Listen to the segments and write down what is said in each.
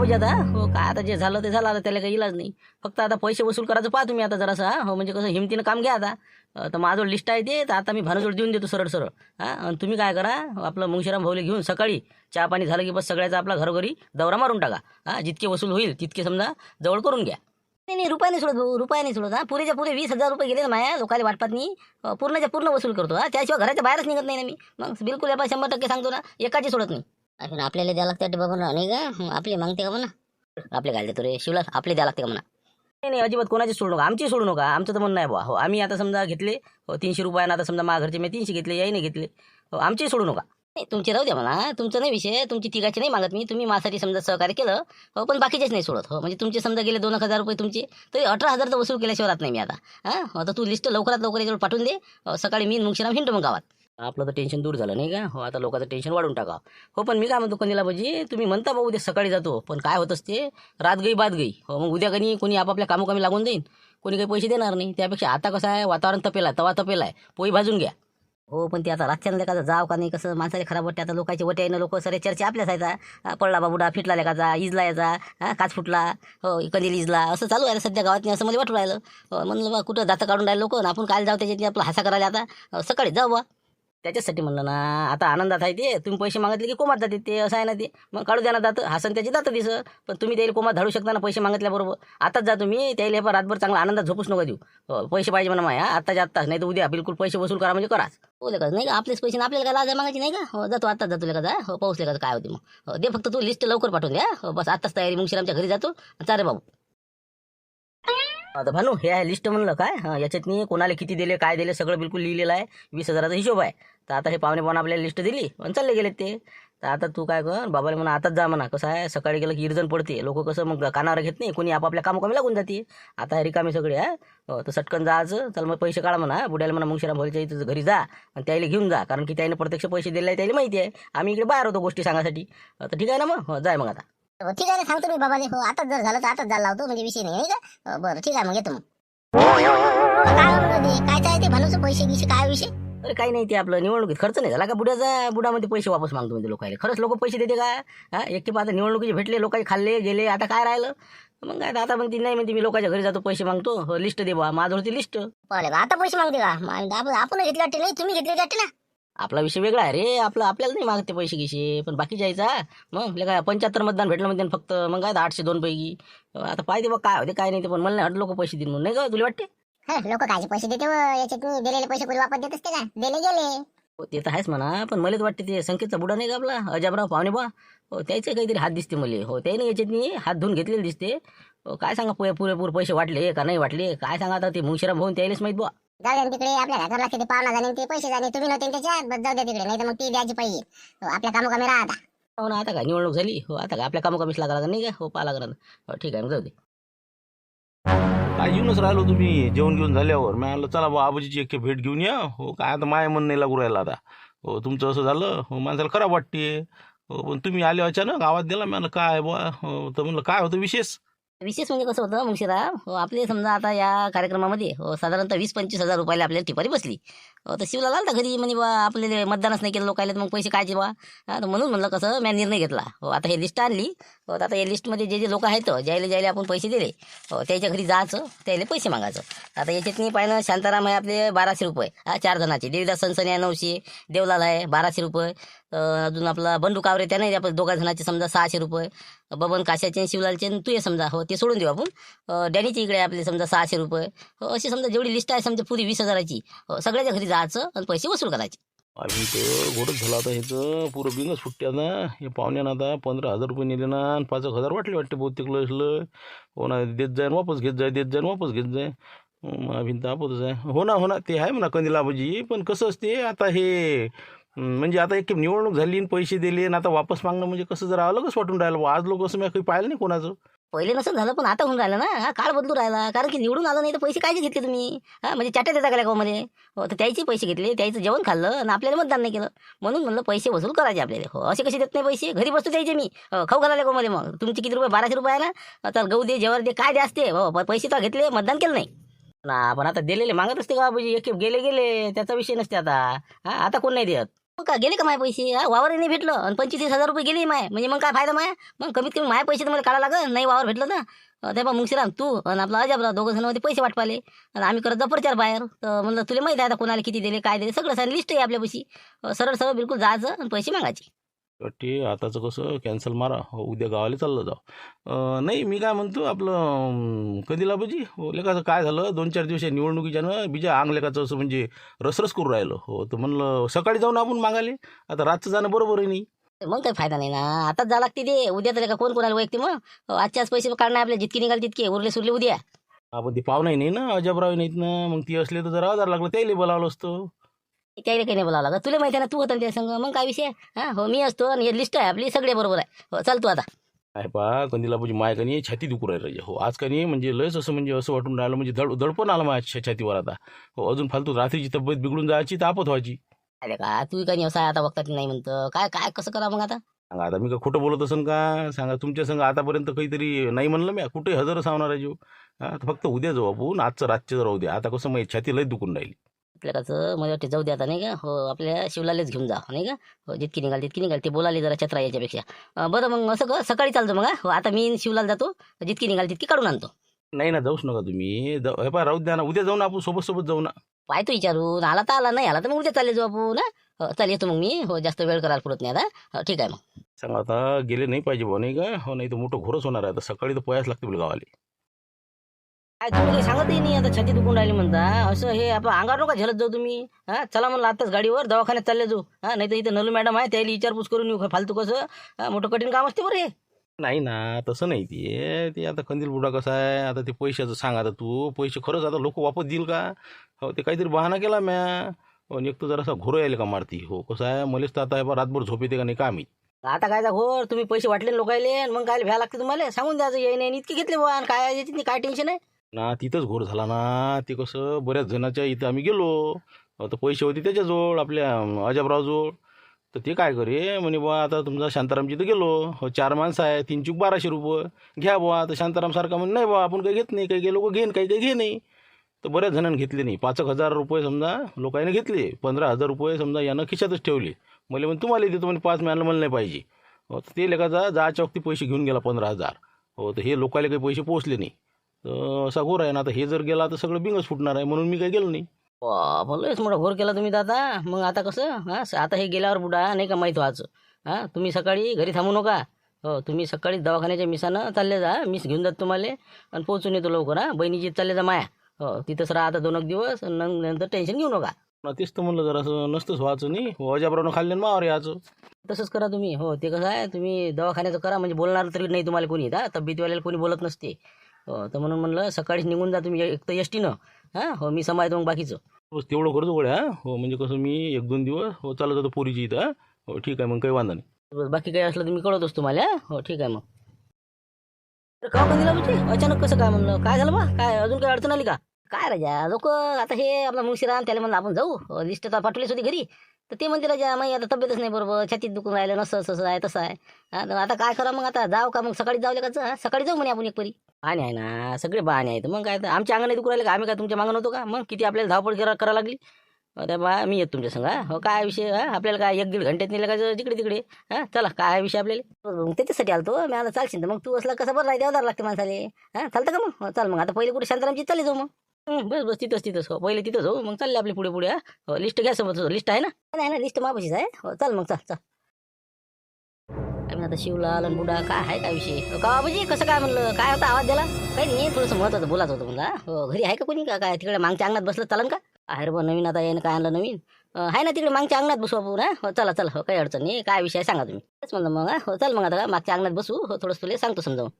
पाहिजे आता हो काय आता जे झालं ते झालं आता त्याला काही इलाज नाही. फक्त आता पैसे वसूल करायचं पहा तुम्ही आता जरासं हा? हो म्हणजे कसं हिमतीनं काम घ्या आता. तर माझं लिस्ट आहे ते तर आता मी भानजोड देऊन देतो सरळ सरळ. हां? आणि तुम्ही काय करा आपलं मुंशीराम भाऊले घेऊन सकाळी चहा पाणी झालं की बस सगळ्याचा आपला घरोघरी दौरा मारून टाका. हां? जितके वसूल होईल तितके समजा जवळ करून घ्या. नाही नाही रुपया नाही सोडत भाऊ रुपया नाही सोडत. हा? पुरेच्या पुरे वीस हजार रुपये गेले ना माया लोकांना वाटपात नाही. पूर्णच्या पूर्ण वसूल करतो. हा? त्याशिवाय घराच्या बाहेरच निघत नाही ना मी. मग बिलकुल आपण शंभर टक्के सांगतो ना एकाची सोडत नाही. आपण आपल्याला द्यावं लागतं बाबा नाही का? आपली मागते का म्हणा आपले काय देतो रे शिवला आपले द्या लागते का म्हणा नाही नाही अजिबात कोणाची सोडू नका. आमची सोडू नका. आमचं तर म्हणणं आहे बुवा. हो आम्ही आता समजा घेतले हो तीनशे रुपयानं आता समजा माझ्या घरचे मी तीनशे घेतले याही नाही घेतले. हो आमची सोडू नका. नाही तुमचे राहू द्या म्हणा. तुमचं नाही विषय तुमची तिघाची नाही मागत मी. तुम्ही माझ्यासाठी समजा सहकार्य केलं हो पण बाकीचेच नाही सोडत. हो म्हणजे तुमचे समजा गेले दोन हजार रुपये तुमचे तरी अठरा हजार तर वसूल केल्याशिवाय राहत नाही मी आता. हां? आता तू लिस्ट लवकरात लवकर याच्यावर पाठवून दे. हो, सकाळी मी मुंगशीराम हिंडू मग गावात. आपलं तर टेन्शन दूर झालं नाही का? हो आता लोकांचं टेन्शन वाढून टाका हो पण मी काय म्हणतो कनीला भाजी तुम्ही म्हणता भाऊ उद्या सकाळी जातो पण काय होत असते? रात गई बाद गई. हो मग उद्या कधी कोणी आपापल्या कामोकामी लागून जाईन? कोणी काही पैसे देणार नाही. त्यापेक्षा आता कसं आहे वातावरण तपेला आहे तवा तपेल आहे. पोई भाजून घ्या. हो पण ते आता रातच्यानं लेखाचा जाव का नाही कसं माणसाला खराब वाटते. आता लोकांचे वटे आहे ना लोक सरे चर्चा आपल्याच आहेत पडला बाबुडा फिटला लेखाचा इजला याचा हा काच फुटला. हो कधी इजला. असं चालू आहे सध्या गावात नाही असं मला वाटू राहिलं. हो, म्हणलं बा कुठं दातं काढून राहिलं लोक? आपण काल जाऊ त्याच्यात आपला हसा करायला आता? हो, सकाळी जाऊ बा. त्याच्यासाठी म्हणलं ना आता आनंदात आहे ते. तुम्ही पैसे मागितले की कोमात जाते ते असं आहे ना ते. मग काढू द्या ना दात. हसन त्याची जातं दिस. पण तुम्ही त्याला कोमात धाडू शकता ना पैसे मागितल्याबरोबर. आताच जा तुम्ही त्याला हे पण रातभर चांगला आनंदात झोपूच नका देऊ. हो, पैसे पाहिजे म्हणा माया. आत्ताच्या आत्ताच नाही तर उद्या बिलकुल पैसे वसूल करा म्हणजे कराच. हो का नाही का आपलेच पैसे आपल्याला काय लाजा मागायची नाही का? हो जातो आत्ताच जातो लेका जा. हो पाऊस का काय होते मग. हो, दे फक्त तू लिस्ट लवकर पाठवून द्या. हो बस आत्ताच तयारी. मुंगशीरामच्या घरी जातो. चालेल बाबू. आता भानू हे आहे लिस्ट म्हणलं काय? हां याच्यात मी कोणाला किती दिले काय दिले सगळं बिलकुल लिहिलेलं आहे. वीस हजाराचा हिशोब आहे. तर आता हे पाहुणे पाहुणे आपल्याला लिस्ट दिली आणि चालले गेले ते. तर आता तू काय कर बाबाला म्हणा आताच जा म्हणा. कसं आहे सकाळी गेलं की इर्जन पडते. लोक कसं मग कानावर घेत नाही कोणी आपापल्या कामोकामी लागून जाते. आता हे रिकामी सगळे आहे हो, तर सटकन जायचं चल मग पैसे काढा म्हणा. बुड्याला म्हणा मुंगशिराम भोलच्या इथं घरी जा आणि त्याला घेऊन जा. कारण की त्याने प्रत्यक्ष पैसे दिले आहे त्याला माहिती आहे. आम्ही इकडे बाहेर होतो गोष्टी सांगायसाठी तर ठीक आहे ना मग? हो, जाय मग आता. ठीक आहे ना सांगतो मी बाबाले. हो आताच जर झालं तर आताच जायला लावतो म्हणजे विषय नाही का? हो, बरं ठीक आहे मग येतो मग. काय? काय काय ते म्हणून पैसे गिसे काय विषय? अरे काही नाही ते आपलं निवडणुकीत खर्च नाही झाला का? बुड्याचा बुडामध्ये पैसे वापस मागतो म्हणजे लोकांना खरंच लोक पैसे देते का? हा एक की आता निवडणुकीचे भेटले लोकांनी खाल्ले गेले आता काय राहिलं? मग काय आता म्हणते नाही म्हणते मी लोकांच्या घरी जातो पैसे मागतो. लिस्ट दे बा माझं होती लिस्ट आता पैसे मागते का? आपण घेतले वाटते नाही तुम्ही घेतले वाटते ना? आपला विषय वेगळा आहे रे. आपलं आपल्याला नाही मागते पैसे गिसे पण बाकी जायचा. मग काय पंच्याहत्तर मतदान भेटलं म्हणते ना फक्त मग काय आठशे दोन पैकी. आता पाहिजे बघ काय होते काय नाही ते पण. मला नाही लोक पैसे देईन म्हणून. नाही का तुला वाटते? लोक काय पैसे देते याच्यात मी दिलेले पैसे कोणी वापस देत असते का? दिले गेले. हो ते तर आहेच म्हणा. पण मलाच वाटते ते संकेतचा बुडा नाही का आपला? अजाबराव पाहुणे बा हो त्याचे काहीतरी हात दिसते मला. हो त्याने याच्यात हात धुवून घेतलेले दिसते. हो, काय सांगा पुरे पुरेपूर पैसे वाटले का नाही वाटले? काय सांगा आता ते मुंशिराम भाऊन त्यालाच माहीत बुवा. जाऊ द्या ना तिकडे आपल्या घराला किती पाहुणा जाणे ते पैसे जाणे तुम्ही नव्हते त्याच्यात? बस जाऊ द्या तिकडे नाही तर मग ती द्यायची पाहिजे हो, आपल्या कामोकामी राहता. हो ना आता काय निवडणूक झाली. हो आता काय आपल्या कामं कमीच लागा नाही का? हो पाहा लागणार हो ठीक आहे मग जाऊ दे. काय येऊनच राहिलो तुम्ही? जेवण घेऊन झाल्यावर. मी म्हणलं चला बा आबाजीची एक भेट घेऊन या. हो काय आता माय मन नाही लागू राहिलं आता. हो तुमचं असं झालं. हो माणसाला खराब वाटते. हो पण तुम्ही आले अचानक आवाज दिला. मी म्हणलं काय बा हो तर म्हणलं काय होतं विशेष? विशेष म्हणजे कसं होतं मुंशीराम हो आपले समजा आता या कार्यक्रमामध्ये हो साधारणतः वीस पंचवीस हजार रुपयाला आपल्याला टिपारी बसली. हो तर शिवला आलता घरी म्हणजे बा आपल्याला मतदानच नाही केलं लोकायला तर मग पैसे कायचे बा तर म्हणून म्हणलं कसं मी निर्णय घेतला. हो आता हे लिस्ट आणली. हो तर आता या लिस्टमध्ये जे जे लोक आहेत ज्याला ज्याला आपण पैसे दिले हो त्याच्या घरी जायचं त्याला पैसे मागायचं. आता याच्यात मी पाहिलं शांताराम आहे आपले बाराशे रुपये हा चार जणाचे. देवीदास सनसने आहे नऊशे देवलाल आहे बाराशे रुपये. अजून आपला बंडू कावरे त्याने आपण दोघा जणाचे समजा सहाशे रुपये. बबन काशाचे शिवलालचे तू ये समजा हो ते सोडून देऊ आपण. डॅनीचे इकडे आपले समजा सहाशे रुपये. अशी समजा जेवढी लिस्ट आहे समजा पुरी वीस हजाराची सगळ्याच्या घरी जायचं आणि पैसे वसूल करायचे. आम्ही तर घोडच झाला आता ह्याचं. पुरं बिंगच सुट्टी ना. हे पाहुण्यानं आता पंधरा हजार रुपये नेले ना आणि पाच एक हजार वाटले वाटते बहुतेक लसलं. हो ना देत जाईन वापस घेत जाय देत जाईन वापस घेत जाय. भिंत आपतच आहे. हो ना हो ना ते आहे म्हणा कंदिला आबाजी. पण कसं असते आता हे म्हणजे आता एक निवडणूक झाली आणि पैसे दिले आणि आता वापस मागणं म्हणजे कसं जरा अलगच वाटून राहिलं आज लोक असं मी काही पाहिलं नाही कोणाचं. पहिले नसं झालं पण आता होऊन राहिलं ना. हा काळ बदलू राहिला. कारण की निवडून आलं नाही तर पैसे कायचे घेतले तुम्ही? हा म्हणजे चाट्या देता का मध्ये हो तर त्याचे पैसे घेतले त्याचं जेवण खाल्लं आणि आपल्याला मतदान नाही केलं. म्हणून म्हणलं पैसे वसूल करायचे आपल्याला. हो असे कसे देत नाही पैसे? घरी बसतो द्यायचे मी. हो, खाऊ घालायला मध्ये मग. तुमचे किती रुपये? बाराशे रुपये आहे ना तर गहू दे जेवण दे काय दे असते? हो पैसे तर घेतले मतदान केलं नाही. ना पण आता दिलेले मागत असते का बाबूजी? एक गेले गेले. त्याचा विषय नसते आता. हा आता कोण नाही देत? मग का गेले का माय पैसे? हा वावर नाही भेटलं. आणि पंचवीस हजार रुपये गेले माय. म्हणजे मग काय फायदा माय? मग कमीत कमी माय पैसे तर मला काढा लागल नाही वावर भेटलं ना ते बा मुंगशीराम तू आणि आपला अजाबराव दोघं जणमध्ये पैसे वाटपाले. आणि आम्ही करत जा प्रचार बाहेर. तर म्हणलं तुला माहिती आहे आता कोणाला किती दिले काय दिले? सगळं सांग लिस्ट आहे आपल्यापाशी. सरळ सरळ बिलकुल जायचं आणि पैसे मागायचे. वाटते आताचं कसं कॅन्सल मारा. हो उद्या गावाला चाललं जाऊ. नाही मी काय म्हणतो आपलं अं, कधीला बाजी हो लेखाचं काय झालं? दोन चार दिवस या निवडणुकीच्यानं बिजा आंग लेखाचं असं म्हणजे रसरस करून राहिलं. हो तर म्हणलं सकाळी जाऊन आपण मागाले. आता रातचं जाणं बरोबर आहे नाही. मग काही फायदा नाही ना? आताच जा लागते ते. उद्या तर का कोण कोणाला वैयक्तिक मग? अं, आजच्याच पैसे काढणार आपले जितके निघाल तितके. उरले सुरले उद्या. आपण ते पाहुणाही नाही ना अजबराव नाहीत ना. मग ती असले तर जरा आधार लागलं त्याला बोलावलं असतं. त्याला काही नाही बोलावं लागत तुला माहिती आहे ना तू होता त्या संग. मग काय विषय? हा हो मी असतो आणि हे लिस्ट आहे. आपली सगळे बरोबर आहे. हो चल तू आता. काय पा कंदीला म्हणजे माय का नाही छाती दुखू राहिलं हो आज का नाही म्हणजे लयच असं म्हणजे असं वाटून राहिलं. म्हणजे दड दडपण आलं माझ्या छातीवर आता. हो अजून फालतू रात्रीची तब्येत बिघडून जायची तर आपत व्हायची. अरे का तू काही व्यवसाय आता बघतात नाही म्हणतं. काय काय कसं करा मग आता? सांगा आता मी का खोटं बोलत असेल का? सांगा तुमच्या संग आतापर्यंत काहीतरी नाही म्हणलं मी. कुठे हजर सांगणार आहे जीव. हा तर फक्त उद्या जाऊ आपण. आजचं रातचं राहू द्या. आता कसं माझी छाती लय दुखून राहिली. आपल्या कसं मला वाटते. जाऊ दे आता नाही का? हो आपल्या शिवलालेच घेऊन जा नाही का? हो जितकी निघाल तितकी निघाल. ते बोलाले जरा छत्रा याच्यापेक्षा. बरं मग असं कर सकाळी चालतो मग हा? आता मी शिवलाल जातो जितकी निघाल तितकी काढून आणतो. नाही ना जाऊच नका तुम्ही. हे राहू द्या ना. उद्या जाऊ ना आपण सोबत सोबत जाऊ ना. पाहतो विचारून. आला तर आला नाही आला तर मग उद्या चालले जाऊ आपण हा? हो चल येतो मग मी. हो जास्त वेळ करायला पुरत नाही आता. हो, ठीक आहे मग. सांगा आता गेले नाही पाहिजे भाऊ नाही का? हो नाही तर मोठं घोरच होणार आहे. आता सकाळी तर पोयाच लागते बोल गावाले. काय तुम्ही काही सांगतही नाही आता छाती दुखून राहिली म्हणता. असं हे आपण अंगावर नका झलत जाऊ तुम्ही. हा चला म्हणलं आताच गाडीवर दवाखान्यात चालले जाऊ. हा नाही तर इथं नलू मॅडम आहे त्याला विचारपूस करून येऊ फालतू कसं? हा, मोठं कठीण काम असते बरं हे. नाही ना तसं नाही ते. ते आता कंदील बुडा कसा आहे आता ते पैशाचं सांग आता तू. पैसे खरंच आता लोक वापस देईल का? हो ते काहीतरी बहाणा केला म्या. हो एक तर जरासा घोरं यायला का मारती? हो कसं आहे मलेच तर आता हे बा रातभर झोप येते का नाही का मी आता काय घोर तुम्ही पैसे वाटले लोकायले आणि मग काय भ्या लागते तुम्हाला? सांगून द्यायचं येई नाही इतके घेतले बुवा आणि काय याच्यात नाही, काय टेन्शन आहे? ना तिथंच घोर झाला ना. ते कसं बऱ्याच जणाच्या इथं आम्ही गेलो. तर पैसे होते त्याच्याजवळ आपल्या अजबरावजवळ. तर ते काय करे? म्हणे बुवा आता तुमचा शांतारामची इथं गेलो. हो चार माणसं आहे तीन चूक बाराशे रुपये. घ्या बुवा तर शांताराम सारखा म्हणे नाही बुवा आपण काही घेत नाही. काही काही लोक घेईन काही काही घे नाही. तर बऱ्याच जणांनी घेतले नाही. पाच एक हजार रुपये समजा लोकांनी घेतले. पंधरा हजार रुपये समजा यानं खिशातच ठेवले. मला म्हणे तुम्हाला देतो म्हणे पाच मिळालं मला नाही पाहिजे. हो तर ते लेखाचा जायच्या चौकती पैसे घेऊन गेला पंधरा हजार. हो तर हे लोकांना काही पैसे पोचले नाही. तर असा घोर आहे ना आता हे जर गेला तर सगळं बिंगच फुटणार आहे म्हणून मी काही गेलो नाही. बोललोच मोठा घोर केला तुम्ही आता मग आता कसं? हा आता हे गेल्यावर बुडा नाही का माहीत व्हायचं. हा तुम्ही सकाळी घरी थांबू नका. हो तुम्ही सकाळी दवाखान्याच्या मिसानं चालले जा मिस घेऊन जात तुम्हाला आणि पोहोचून येतो लवकर हा. बहिणीची चालले जा माया. हो तिथंच राहा आता दोन एक दिवस आणि नं- नंतर टेन्शन घेऊ नका. ना तेच तर म्हणलं जरा असं नसतंच व्हायचं नाही. अजाबरावनं खाल्ले ना मावर याचं तसंच करा तुम्ही. हो ते कसं आहे तुम्ही दवाखान्याचं करा म्हणजे बोलणार तरी नाही तुम्हाला कोणी. हा तब्येतवाल्याला कोणी बोलत नसते. तर म्हणून म्हणलं सकाळीच निघून जा तुम्ही एक तर एस टीनं हां हो मी समायतो मग बाकीचं. बस तेवढं करतो गड्या हो? म्हणजे कसं मी एक दोन दिवस हो चालत जातो पोरीची इथं हा? हो ठीक आहे मग काही वांधा नाही. बस बाकी काही असलं तर मी कळवतोच तुम्हाला हा? हो ठीक आहे मग. अरे का दिला म्हणजे अचानक कसं काय म्हणलं? काय झालं बा? काय अजून काही अडचण आली का? काय राजा लोक आता हे आपला मुंशीराम त्याला म्हणलं आपण जाऊ. लिस्ट तर पाठवलीच होती घरी. तर ते म्हणते राजा मग आता तब्येतच नाही बरोबर छातीत दुखून राहिलं नसं असं आहे तसं आहे. हा, तर आता काय करा मग आता? जाऊ का मग? सकाळी जाऊ का सकाळी जाऊ म्हणे आपण एक परी. बहाणे आहे ना सगळे बहाणे आहेत मग काय तर आमच्या अंगाने दुखू राहिले का आम्ही काय तुमच्या मागं नव्हतो का? मग किती आपल्याला धावपळ करा करावं लागली. अरे बा मी येतो तुमच्या संग हा? हो काय विषय हा? आपल्याला काय एक दीड घंट्यात नेलं का जिकडे तिकडे? हा चला काय विषय आपल्याला? मग त्याच्यासाठी आलतो मी आता चालशील तर मग तू असला कसं बरं राहते देवदार लागते माणसाले. हा चालतं का मग? हो, चल मग आता पहिले कुठे शांतारामची चालले जाऊ मग. हं, बस बस तिथंच तिथंच. हो पहिले तिथंच हो. मग चालले आपले पुढे पुढे हा. हो लिस्ट घ्या समोर लिस्ट आहे ना? नाही ना लिस्ट मापाशीच आहे. हो चल मग चल चल. काय आता शिवलाल आणि बुडा काय आहे काय विषय? का बाबाजी कसं काय म्हणलं? काय होता आवाज दिला काही नाही थोडंसं महत्वाचं बोलायचं होतं म्हणला हो? घरी आहे का कोणी? का काय तिकडे मागच्या अंगणात बसलं? चालन का? आहे रे नवीन आता यानं काय आणलं नवीन? आहे ना तिकडे मागच्या अंगणात बसू आपण हो? चला चला हो काही अडचण नाही. काय विषय सांगा तुम्ही. तेच म्हणलं मग हो? चल मग आता मागच्या अंगणात बसू हो थोडंसं तुला सांगतो समजावून.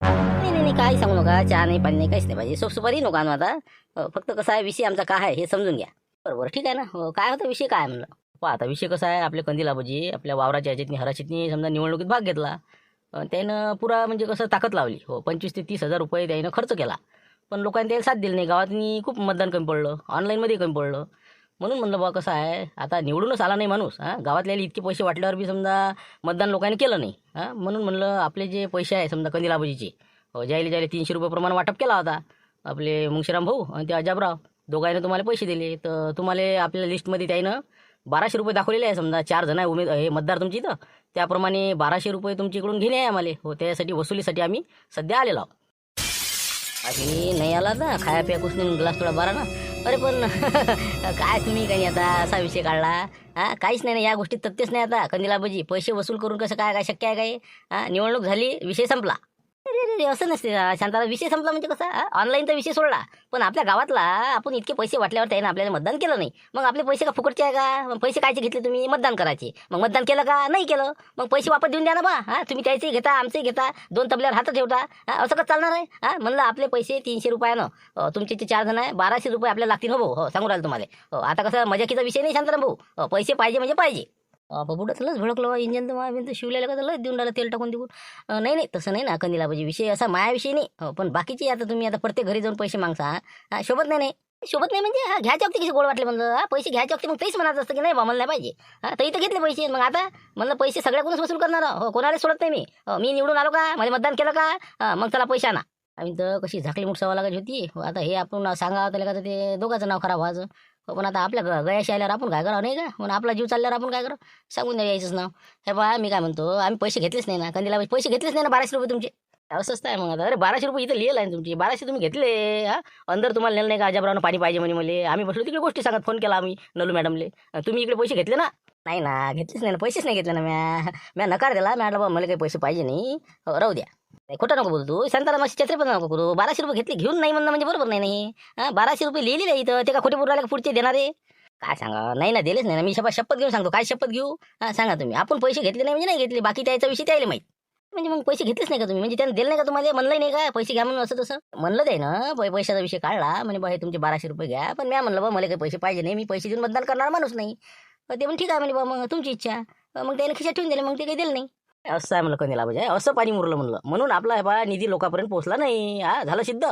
नाही नाही नाही काही सांगू नका. चहा नाही पाणी नाही काहीच नाही पाहिजे. सोपसुपारी नको आणू आता. फक्त कसं आहे विषय आमचा काय आहे हे समजून घ्या. बरोबर ठीक आहे ना? हो काय होता विषय काय म्हणलं? पहा आता विषय कसा आहे आपल्या कंदील आबाजी आपल्या वावराच्या ह्याच्यातनी हराशीतनी समजा निवडणुकीत भाग घेतला त्यानं पुरा म्हणजे कसं ताकद लावली. हो पंचवीस ते तीस हजार रुपये त्यानं खर्च केला. पण लोकांनी त्याला साथ दिली नाही. गावातनी खूप मतदान कमी पडलं. ऑनलाईनमध्ये कमी पडलं. म्हणून म्हणलं बा कसं आहे आता निवडूनच आला नाही माणूस हां. गावातल्याला इतके पैसे वाटल्यावर बी समजा मतदान लोकांनी केलं नाही हां. म्हणून म्हणलं आपले जे पैसे आहे समजा कंदील आबाजीचे हो जायले जायले तीनशे रुपये प्रमाण वाटप केला होता आपले मुंगशीराम भाऊ आणि ते अजाबराव दोघांनी तुम्हाला पैसे दिले. तर तुम्हाला आपल्या लिस्टमध्ये त्यानं बाराशे रुपये दाखवलेले आहे. समजा चार जण आहे उमेद हे मतदार तुमची इथं. त्याप्रमाणे बाराशे रुपये तुमच्याकडून घेणे आहे आम्हाला. हो त्यासाठी वसुलीसाठी आम्ही सध्या आलेलो आहोत. नाही आला ना खाया पिया कुछ नाही ग्लास थोडा बारा ना. अरे पण काय तुम्ही काही आता असा विषय काढला? हा काहीच नाही ना या गोष्टीत तथ्यच नाही आता. कंदिलाबाजी पैसे वसूल करून कसं काय काय शक्य आहे काय? हा निवडणूक झाली विषय संपला. अरे असं नसते ना, शांताला विषय संपला म्हणजे कसा ऑनलाईनचा विषय सोडला. पण आपल्या गावातला आपण इतके पैसे वाटल्यावर त्याने आपल्याला मतदान केलं नाही. मग आपले पैसे का फुकटचे आहे का? मग पैसे कायचे घेतले तुम्ही? मतदान करायचे. मग मतदान केलं का? नाही केलं. मग पैसे वापस देऊन द्या ना बा. हा तुम्ही त्याचे घेता आमचे घेता. दोन तबल्यावर हात ठेवता. असं कसं चालणार आहे? हा म्हणलं आपले पैसे तीनशे रुपयानं. तुमचे ते चार जण आहे बाराशे रुपये आपल्याला लागतील हो भाऊ. हो सांगू राहिलं तुम्हाला. हो आता कसं मजाकीचा विषय नाही शांताराम भाऊ. हो, पैसे पाहिजे म्हणजे पाहिजे. पुढं लस भडकलं बा इंजन तर मला शिवलेलं का लस देऊन राहिलं तेल टाकून देऊन. नाही नाही तसं नाही ना कंदीला पाहिजे विषय. असा मायाविषयी नाही. हो, पण बाकीचे आता तुम्ही आता प्रत्येक घरी जाऊन पैसे मागसा हा? शोभत नाही नाही. शोभत नाही म्हणजे हा घ्यायच्या वक्ती कसे गोड वाटले म्हणलं हा? पैसे घ्यायच्या वक्ती मग तेच म्हणायचं असतं की नाही बा मला नाही पाहिजे. हा तर इथं घेतले पैसे. मग आता म्हणलं पैसे सगळ्याकडूनच वसूल करणार? हो कोणाला सोडत नाही मी. हो, मी निवडून आलो का? माझे मतदान केलं का? मग चला पैसे आणा. आम्ही तर कशी झाकली मुठसावा लागायची होती. आता हे आपण सांगावं त्याला का ते दोघांचं नाव खराब व्हायचं. हो, पण आता आपल्या ग- गयाशी आल्यावर आपण काय करावं नाही का? म्हणून आपला जीव चालल्यावर आपण काय करावं? सांगून द्या यायचंच नाव. हे बा मी काय म्हणतो आम्ही पैसे घेतलेच नाही ना. कंदीला पैसे घेतलेच नाही ना बाराशे रुपये तुमचे? असंच आहे मग आता? अरे बाराशे रुपये इथं लिहिलं आहे तुमचे तुमची. बाराशे तुम्ही घेतले हा? अंदर तुम्हाला नेलं नाही का? अजाबरावनं पाणी पाहिजे म्हणे मला. आम्ही बसलो तिकडे गोष्टी सांगत फोन केला आम्ही नलू मॅडमले. तुम्ही इकडे पैसे घेतले ना? नाही ना घेतलेच नाही ना पैसेच नाही घेतले ना म्या. म्या नकार दिला मॅडम बाबा मला काही पैसे पाहिजे नाही. हो, राहू द्या. नाही खोटं नको बोलू तू. शांताराम अशी छत्री पण नको करू. बाराशे रुपये घेतले घेऊन नाही म्हणणं म्हणजे बरोबर नाही नाही. हा बाराशे रुपये लिहिलेले आहे इथं ते का खोटे बोलायला का पुढचे देणारे? काय सांगा? नाही ना दिलेच नाही ना. मी शपथ शपथ घेऊन सांगतो. काय शपथ घेऊ? हा सांगा तुम्ही. आपण पैसे घेतले नाही म्हणजे नाही घेतले. बाकी त्याचा विषय त्याला माहीत. म्हणजे मग पैसे घेतलेच नाही का तुम्ही? म्हणजे त्यानं दिले नाही का तुम्हाला? म्हणलं नाही का? पैसे घ्या म्हणून असं तसं? म्हणलं ते ना. पै- पैशाचा विषय काढला. म्हणजे बा हे तुमचे बाराशे रुपये घ्या. पण मी म्हणलं बा मला काही पैसे पाहिजे नाही. मी पैसे देऊन मतदान करणार माणूस नाही. ते पण ठीक आहे म्हणजे बा मग तुमची इच्छा. मग त्याने खिशात ठेवून दिले मग ते काही दिलं नाही. असं आहे म्हणलं कनेला पाहिजे म्हणजे. असं पाणी मुरलं म्हणलं. म्हणून आपला बा निधी लोकांपर्यंत पोहोचला नाही. हा झालं सिद्ध.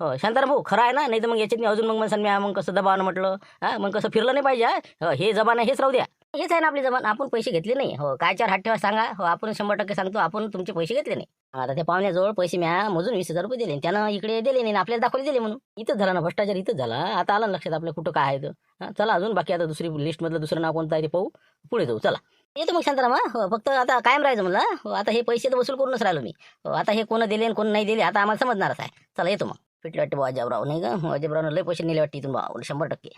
हो शांताराम भाऊ खरं आहे ना? नाही तर मग याच्यात अजून मग म्हणसान मी मग कसं दबावनं म्हटलं? हा मग कसं फिरलं नाही पाहिजे हा? हो, हे जबान आहे हेच राहू द्या. हेच आहे ना आपली जमान आपण पैसे घेतले नाही हो काय चार हात ठेवा सांगा. हो आपण शंभर टक्के सांगतो आपण तुमचे पैसे घेतले नाही. आता त्या पाहुण्याजवळ पैसे म्या मोजून वीस हजार रुपये दिले. त्यानं इकडे दिले नाही आणि आपल्याला दाखवले दिले म्हणून. इथंच झाला ना भ्रष्टाचार इथंच झाला. आता आलं लक्षात आपल्या कुठं काय आहे तर चला अजून बाकी आता दुसरी लिस्टमधलं दुसरं नाव कोणतं आहे ते पाहू. पुढे जाऊ चला. येतो मग शांताराम हा. हो फक्त आता कायम राहायचं मला हो. आता हे पैसे तर वसूल करूनच राहिलो मी. हो आता हे कोण दिले आणि कोण नाही दिले आता आम्हाला समजणारच आहे. चला येतो मग. फिटले वाटते बा अजयराव नाही का? हो, अजबरावनं लय पैसे नेले वाटते इथून बा शंभर टक्के.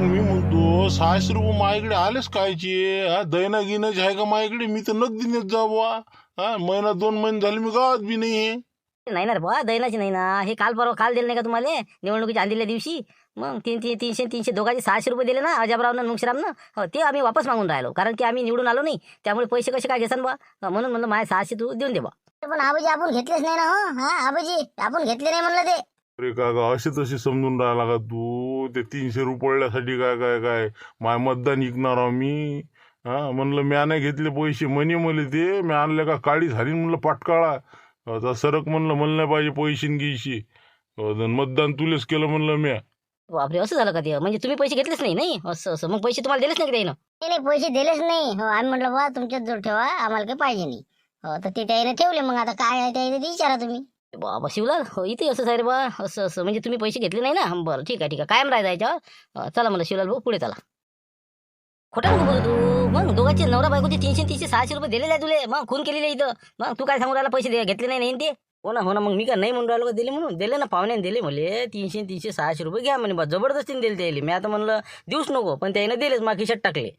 पण मी म्हणतो सहाशे रुपये माझ्याकडे आलेच कायचे हा दैना गिनच आहे का माझ्याकडे मी तर नगदीनेच जा बुवा हा. महिना दोन महिने झाले मी गावात बी नाही आहे. नाही ना रे बा दैनाची नाही ना. हे काल परवा काल दिले नाही का तुम्हाला? निवडणुकीच्या आधील्या दिवशी? मग तीन तीन तीनशे तीनशे दोघांचे सहाशे रुपये दिले ना अजयरावनं मुंगशीरामनं? हो ते आम्ही वापस मागून राहिलो. कारण की आम्ही निवडून आलो नाही. त्यामुळे पैसे कसे काय घेसान बा म्हणून म्हणलं माझे सहाशे तू देऊन दे बा पण आबाजी आपण घेतलेच नाही ना हो? हा आबाजी आपण घेतले नाही म्हणलं ते. अरे काका अशी तशी समजून राहिला का तू. ते तीनशे रुपयासाठी काय काय काय? माय मतदान विकणार आहो मी. हा म्हणलं म्या नाही घेतले पैसे म्हणे मला ते. मी आणले का काळी झाली म्हणलं पाटकाळा. आता सरक म्हणलं मला नाही पाहिजे पैसे न गिशी. अं, मतदान तुलेच केलं म्हणलं म्या. बापरे असं झालं का ते? म्हणजे तुम्ही पैसे घेतलेच नाही नाही? असं असं. मग पैसे तुम्हाला दिलेच नाही का नाही नाही पैसे दिलेच नाही. हो आम्ही म्हटलं बा तुमच्याच जवळ ठेवा. आम्हाला काही पाहिजे नाही. हो तर ते त्याने ठेवले. मग आता काय आहे त्याने ते विचारा तुम्ही. बाबा शिवलाल हो इथे असं साहेब बा असं असं. म्हणजे तुम्ही पैसे घेतले नाही ना? बरं ठीक आहे ठीक आहे. कायम राहायचं याच्यावर. चला मला शिवलाल भाऊ पुढे चला. खोटा नको बोलू तू मग दोघांचे नवरा बायकोचे तीनशे तीनशे सहाशे रुपये दिलेले आहे तुले. मग खून केलेले इथं. मग तू काय सांगू राहिला? पैसे दे- घेतले नाही नाही ते? हो ना हो ना मग मी का नाही म्हणून राहिलो दिले म्हणून? दिले ना पाहुण्याने दिले म्हणले. तीनशे तीनशे सहाशे रुपये घ्या म्हणे. बा जबरदस्तीने दिले त्याला. मी आता म्हणलं देऊच नको. पण त्यानं दिलेच मग खिशात टाकले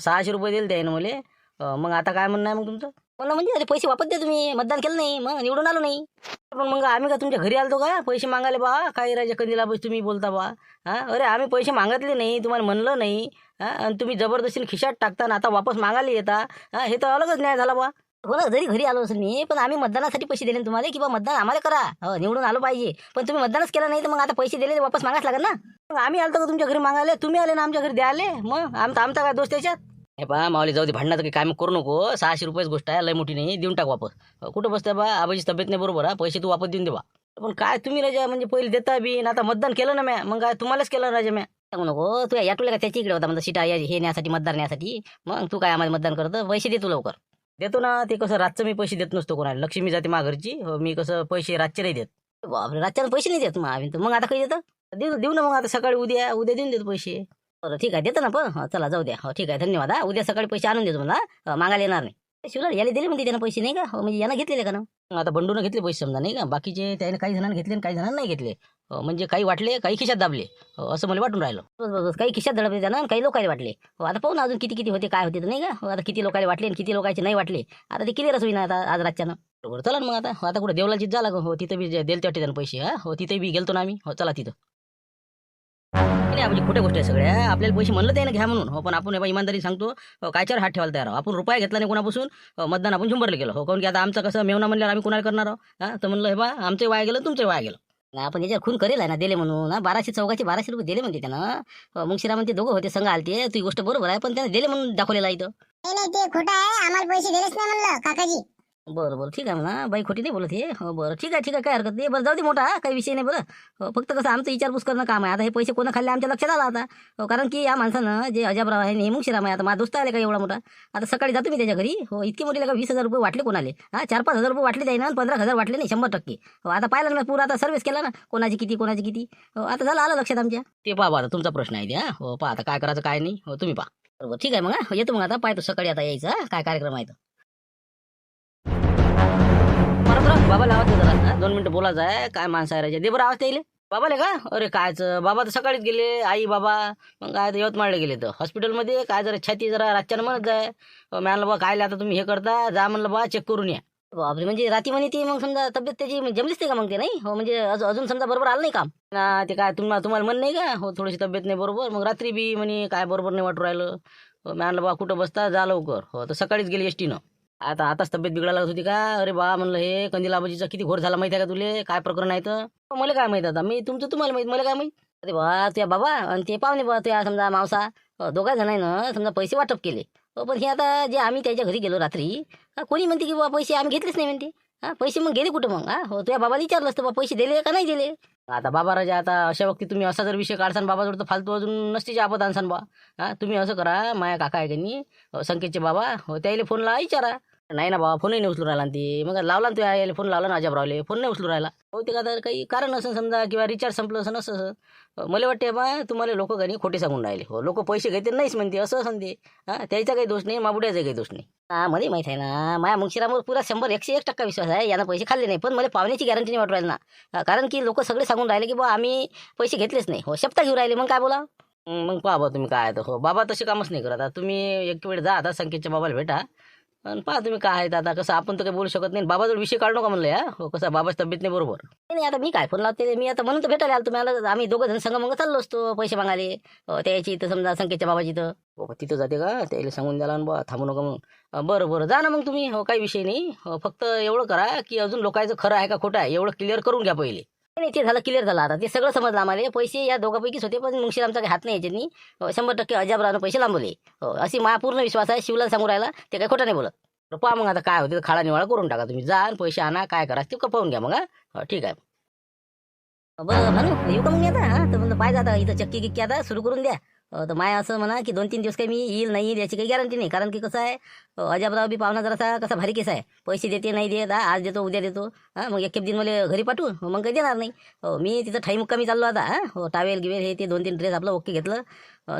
सहाशे रुपये दिले त्यानं मला मग आता काय म्हणणं आहे मग तुमचं? म्हणलं म्हणजे अरे पैसे वापस द्या तुम्ही. मतदान केलं नाही. मग निवडून आलो नाही. पण मग आम्ही का तुमच्या घरी आलतो का? पैसे मागायला बा. काय राजा कंदीला बस तुम्ही बोलता बा. हा? अरे आम्ही पैसे मागितले नाही. तुम्हाला म्हणलं नाही. हा? आणि तुम्ही जबरदस्तीने खिशात टाकता आणि आता वापस मागायला येता. हा? हे तर अलगच न्याय झाला बा. हो ना जरी घरी आलो असेल मी पण आम्ही मतदानासाठी पैसे दिले तुम्हाला. की बा मतदान आम्हाला करा. हो निवडून आलो पाहिजे. पण तुम्ही मतदानच केलं नाही तर मग आता पैसे दिले वापस मागाच लागेल ना? मग आम्ही आलतो का तुमच्या घरी मागायला? तुम्ही आले ना आमच्या घरी द्याले मग आमचा आमचा काय दोस्त त्याच्यात? हे बा माऊली जाऊ दे भांडणाचं काही काम करू नको. सहाशे रुपयेच गोष्ट आहे लय मोठी नाही देऊन टाक वापस कुठं बसते बा? आबाची तब्येत नाही बरोबर आहे पैसे तू वापस देऊन दे बा. पण काय तुम्ही राजा म्हणजे पहिले देता बी आता मतदान केलं ना म्या मग काय तुम्हालाच केलं ना राजा म्या? सांगू नको तू या का त्याच्या इकडे होता म्हणजे सीटा हे न्यासाठी मतदार न्यासाठी. मग तू काय आम्हाला मतदान करतं? पैसे दे तू लवकर. देतो ना ते कसं रातचं मी पैसे देत नसतो कोणाला. लक्ष्मी जाते माघरची हो, मी कसं पैसे रातचे नाही देत. बापरे रातच्या पैसे नाही देत? मग आम्ही तर मग आता काही देतं? देऊ देऊ ना मग आता सकाळी उद्या उद्या देऊन देतो पैसे. बरं ठीक आहे देतो ना पण. चला जाऊ द्या. हो ठीक आहे धन्यवाद हा. उद्या सकाळी पैसे आणून देतो मला मागायला येणार नाही. शिवला याला दिले म्हणते त्यानं पैसे नाही का? हो, म्हणजे यानं घेतलेले का ना? आता बंडून घेतले पैसे समजा नाही का? बाकीचे त्याने काही जणांना घेतले आणि काही जणांना नाही घेतले. हो, म्हणजे काही वाटले काही खिशात दाबले. हो, असं मला वाटून राहिलं. बस बस बस. काही खिशात दडपले त्यानं आणि काही लोकांना वाटले. हो आता पाहू ना अजून किती किती होते काय होते तर नाही का? हो, आता किती लोकांना वाटले आणि किती लोकांचे नाही वाटले. आता ते क्लिअरच होईना आता आज रातच्यानं. बरोबर चला ना मग आता. हो, आता कुठे देवलाची झाला हो तिथं बी दिल त्या त्यानं पैसे हा. हो तिथे बी गेलतो ना आम्ही. हो चला तिथं. नाही म्हणजे खोट्या गोष्टी आहे सगळ्या. आपल्याला पैसे म्हणलं त्यानं घ्या म्हणून. हो पण आपण एवढा इमानदारी सांगतो हो, कायच्यावर हात ठेवायला तयार आहो. आपण रुपया घेतला नाही कोणापासून हो, मतदान आपण झुंबरला गेलो हो काऊन की आता आमचं कसं मेवना म्हणल्यावर आम्ही कुणाला करणार आहोत हा तर म्हणलं हे बा आमचं वाया गेलं तुमचं वाया गेलं. नाही आपण याच्यावर खून करेल आहे ना दिले म्हणून हा बाराशे चौघाचे बाराशे रुपये दिले म्हणते त्यानं. हो, मग शिरा म्हणते दोघं होते संघ आलते ती गोष्ट बरोबर आहे पण त्याने दिले म्हणून दाखवलेलं इथं. नाही नाही ते खोटं आहे आम्हाला पैसे दिलेच नाही म्हणलं काकाजी. बरं बरं. ठीक आहे म्हणा बाई खोटी नाही बोलत हे. हो बरं. ठीक आहे ठीक आहे. काय हरकत नाही. बरं जाऊ दे मोठा काही विषय नाही बरं. हो, फक्त कसं आमचं विचारपूस करणं काम आहे. आता हे पैसे कोणा खाल्ले आमच्या लक्षात आला आता. हो, कारण की या माणसानं जे अजाबराव आहे हे शिराम आहे आता माझा दोस्त आले का एवढा मोठा? आता सकाळी जातो मी त्याच्या घरी. हो इतके मोठे का वीस हजार रुपये वाटले कोणाले? हा चार पाच हजार रुपये वाटले जाईना आणि पंधरा हजार वाटले नाही शंभर टक्के. हो आता पाहिलं ना पुरा आता सर्व्हिस केला ना कोणाची किती कोणाची किती? हो आता झालं आलं लक्षात आमच्या. ते पहा आता तुमचा प्रश्न आहे ते हा. हो पहा आता काय करायचं काय नाही. हो तुम्ही पहा. बरोबर ठीक आहे मग हा. येतो मग आता. पाहतो सकाळी आता यायचं हा. काय कार्यक्रम आहे तो. बाबा लावत जरा दोन मिनिटं बोलायचं आहे. काय माणसं आहे दे बरं आवाज येईल बाबाले का? अरे कायच बाबा तर सकाळीच गेले. आई बाबा. मग काय तर यवतमाळला गेले तर? हॉस्पिटलमध्ये? काय जरा छाती जरा रातच्यानं म्हणत जाय. अहो, म्हणलं बा काय आता तुम्ही हे करता? जा म्हणलं बा चेक करून या. बापरे म्हणजे राती म्हणे ती मग समजा तब्येत त्याची जमलीच नाही का मग ते नाही? हो म्हणजे अजून अजून समजा बरोबर आलं नाही काम? ना ते काय तुम्हाला तुम्हाला मन नाही का? हो थोडीशी तब्येत नाही बरोबर. मग रात्री बी म्हणे काय बरोबर नाही वाटू राहिलं. हो, म्हणलं बा कुठं बसता? जा लवकर. हो तर सकाळीच गेली एस टीनं आता आताच तब्येत बिघडायला लागत होती का? अरे बा म्हणलं हे कंदीलाबाजीचा किती घोर झाला माहिती आहे का तुले? काय प्रकरण आहे तर मला काय माहीत आता? मी तुमचं तुम्हाला माहीत मला काय माहीत? अरे बा तुझ्या बाबा आणि ते पाहुणे बा तुझ्या समजा मावसा हो, दोघा जणांना समजा पैसे वाटप केले. पण हे आता जे आम्ही त्याच्या घरी गेलो रात्री कोणी म्हणते की बा पैसे आम्ही घेतलेच नाही म्हणते. हा पैसे मग गेले कुठं मग? हा हो तुझ्या बाबाला विचारलं असतं बा पैसे दिले का नाही दिले? आता बाबा राजा आता अशा वक्ती तुम्ही असा जर विषय काढसान बाबा तर फालतू अजून नसतीची आपत आणसान बा. हा तुम्ही असं करा माया काका आहे त्यांनी संकेतचे बाबा हो त्याला फोनला विचारा. नाही ना बाबा फोनही नाही उचलू राहिला ते. मग लावला ना तू यायला फोन लावला ना अजाबरावले फोन नाही उचलू राहिला. हो ते का तर काही कारण असं समजा किंवा रिचार्ज संपलं असं नसं मला वाटते बा तुम्हाला लोक काही खोटे सांगून राहिले. हो लोक पैसे घेते नाहीच म्हणते असं असं ते हा त्याचा काही दोष नाही माबुड्याचा काही दोष नाही. हा मला माहीत आहे ना माझ्या मुक्षीरामवर पुरा शंभर एकशे एक टक्का विश्वास आहे यानं पैसे खाल्ले नाही. पण मला पावण्याची गॅरंटी नाही वाटू ना. कारण की लोक सगळे सांगून राहिले की बा आम्ही पैसे घेतलेच नाही. हो शब्द घेऊन राहिले मग काय बोला? मग पहा बा तुम्ही काय हो बाबा तसे कामच नाही करत. तुम्ही एक वेळ जा आता संकेतच्या बाबाला भेटा. आणि पहा तुम्ही काय आहेत आता कसं आपण तर काही बोलू शकत नाही. बाबाजवळ विषय काढू नका म्हणलं या. हो कसं बाबाच तब्येत नाही बरोबर. नाही नाही, आता मी काय फोन लावते? मी आता म्हणून तर भेटायला आलो. तुम्हाला आम्ही दोघं जण संघ मग चाललो असतो पैसे मागायले. त्याची इथं समजा संख्येच्या बाबाची इथं. हो तिथं जाते का? त्याला सांगून द्याला बा थांबू नका मग बरं बरं. जा ना मग तुम्ही. हो काही विषय नाही. हो, फक्त एवढं करा की अजून लोकांचं खरं आहे का खोटं आहे एवढं क्लिअर करून घ्या पहिले. नाही ते झालं क्लिअर झालं आता. ते सगळं समजलं आम्हाला. पैसे या दोघांपैकीच होते पण मुंगशीर आमचा हात नाही याच्यानी शंभर टक्के अजाबरानं पैसे लांबवले. हो अशी मा पूर्ण विश्वास आहे शिवला सांगू राहिला ते काही खोटं नाही बोलत. पहा मग आता काय होते खाडा निवाळा करून टाका तुम्ही. जा आणि पैसे आणा काय करा ते पाहून घ्या मग हा. हो, ठीक आहे. बरं भानू येऊ का मग आता? हा तर म्हणलं पाहिजे आता इथं चक्की गिक्की आता सुरू करून द्या. तर माय असं म्हणा की दोन तीन दिवस काही मी येईल नाही येईल याची काही गॅरंटी नाही. कारण की कसं आहे अजाबराव बी पाहुणा जरासा कसा भारी केस आहे. पैसे देते नाही देत आज देतो उद्या देतो. हां मग एक एक दिन मला घरी पाठवू मग काही देणार नाही. हो मी तिथं ठाई कमी चाललो आता हो. टावेल गिवेल हे ते दोन तीन ड्रेस आपलं ओके घेतलं.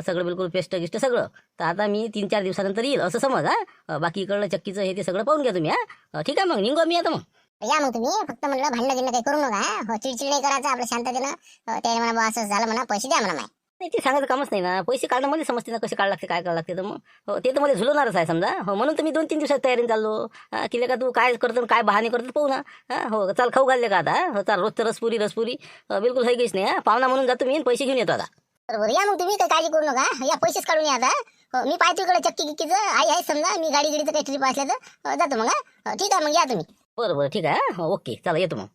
सगळं बिलकुल पेस्ट गिस्ट सगळं. तर आता मी तीन चार दिवसानंतर येईल असं समज हा. बाकी इकडलं चक्कीचं हे ते सगळं पाहून घ्या तुम्ही हा. ठीक आहे मग निघू मी आता मग. या मग तुम्ही फक्त म्हणलं भांडणं गिणं काही करू नका हो. चिडचिड नाही करायचं आपलं शांततेनं. त्याने म्हणा असं झालं म्हणा पैसे द्या म्हणा माय. नाही ते सांगायचं कामच नाही ना. पैसे काढणं मला समजते ना कसे काढ लागते काय करावं लागते. तर मग हो ते तर मला झुलवणारच आहे समजा. हो म्हणून तर मी दोन तीन दिवसात तयारीने चाललो. हा किले का तू काय करतो काय बहाणे करतो पाहू ना. हा हो चाल खाऊ घालले का आता. हो चाल रोजचं रसपुरी रसपुरी. अं, बिलकुल हई गईच नाही हा. पाहुणा म्हणून जातो मी पैसे घेऊन येतो आता. बरोबर. या मग तुम्ही काही काळजी करू नका. या पैसेच काढून या आता. हो मी पाहतो इकडे चक्की गिक्कीचं. आई आहे समजा मी गाडी गिडीचं काही ट्रिप असल्याचं हो, जातो मग हा. हो, ठीक आहे मग या तुम्ही. बरं बरं ठीक आहे हा. हो, ओके. चला येतो मग.